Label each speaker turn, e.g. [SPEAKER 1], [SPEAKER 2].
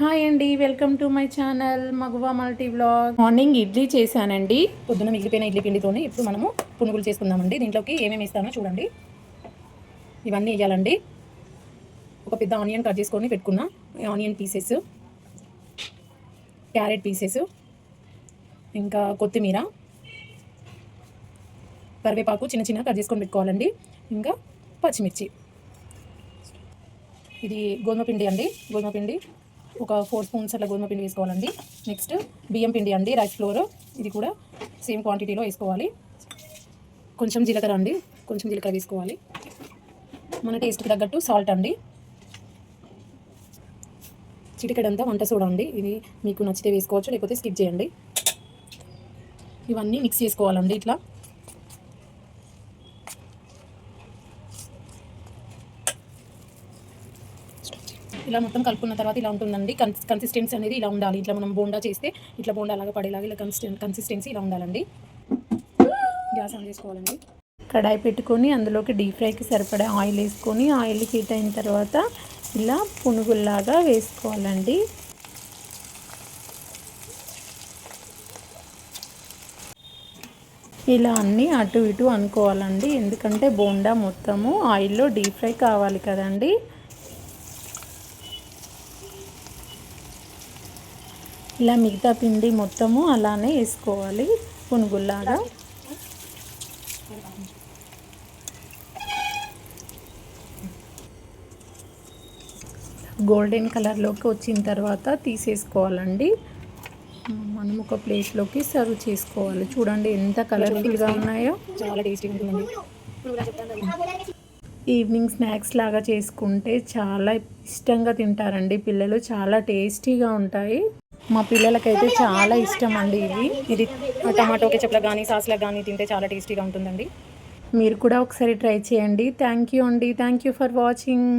[SPEAKER 1] Hi అండి welcome to my channel Maguva multi blog morning idli చేశానండి.
[SPEAKER 2] పొద్దున మిగిలిపోయిన ఇడ్లీ పిండితోనే ఇప్పుడు మనము పునుగులు చేసుకుందామండి. దీంట్లోకి ఏమేమి ఇస్తానో చూడండి. ఇవన్నీ వేయాలండి. ఒక పెద్ద ఆనియన్ కట్ చేసుకొని పెట్టుకున్నా. ఆనియన్ పీసెస్ క్యారెట్ పీసెస్ ఇంకా కొత్తిమీర కరివేపాకు చిన్న చిన్న కట్ చేసుకొని పెట్టుకోవాలండి. ఇంకా పచ్చిమిర్చి. ఇది గోధుమ పిండి అండి. గోధుమ పిండి ఒక ఫోర్ స్పూన్స్ అట్లా గోధుమ పిండి వేసుకోవాలండి. నెక్స్ట్ బియ్యం పిండి అండి రైస్ ఫ్లోర్ ఇది కూడా సేమ్ క్వాంటిటీలో వేసుకోవాలి. కొంచెం జీలకర్ర అండి కొంచెం జీలకర్ర వేసుకోవాలి మన టేస్ట్కి తగ్గట్టు సాల్ట్ అండి. చిటికడంతా వంట సోడా అండి. ఇది మీకు నచ్చితే వేసుకోవచ్చు లేకపోతే స్కిప్ చేయండి. ఇవన్నీ మిక్స్ చేసుకోవాలండి ఇట్లా. ఇలా మొత్తం కలుపుకున్న తర్వాత ఇలా ఉంటుందండి. కన్ కన్సిస్టెన్సీ అనేది ఇలా ఉండాలి. ఇట్లా మనం బోండా చేస్తే ఇట్లా బోండా అలాగా పడేలాగా ఇలా కన్సిస్టెన్ కన్సిస్టెన్సీ ఇలా ఉండాలండి. గ్యాస్ ఆన్ చేసుకోవాలండి.
[SPEAKER 1] కడాయి పెట్టుకొని అందులోకి డీప్ ఫ్రైకి సరిపడే ఆయిల్ వేసుకొని ఆయిల్ హీట్ అయిన తర్వాత ఇలా పునుగుల్లాగా వేసుకోవాలండి. ఇలా అన్నీ అటు ఇటు అనుకోవాలండి. ఎందుకంటే బోండా మొత్తము ఆయిల్లో డీప్ ఫ్రై కావాలి కదండి. ఇలా మిగతా పిండి మొత్తము అలానే వేసుకోవాలి పునుగుల్లాగా. గోల్డెన్ కలర్లోకి వచ్చిన తర్వాత తీసేసుకోవాలండి. మనం ఒక ప్లేట్లోకి సర్వ్ చేసుకోవాలి. చూడండి ఎంత కలర్ఫుల్గా ఉన్నాయో.
[SPEAKER 2] చాలా టేస్టీగా ఉంటుందండి.
[SPEAKER 1] ఈవినింగ్ స్నాక్స్ లాగా చేసుకుంటే చాలా ఇష్టంగా తింటారండి. పిల్లలు చాలా టేస్టీగా ఉంటాయి. మా పిల్లలకైతే చాలా ఇష్టం అండి ఇవి.
[SPEAKER 2] ఇది టమాటో కెచప్లకు కానీ సాస్లకు కానీ తింటే చాలా టేస్టీగా ఉంటుందండి.
[SPEAKER 1] మీరు కూడా ఒకసారి ట్రై చేయండి. థ్యాంక్ యూ అండి. Thank you for watching.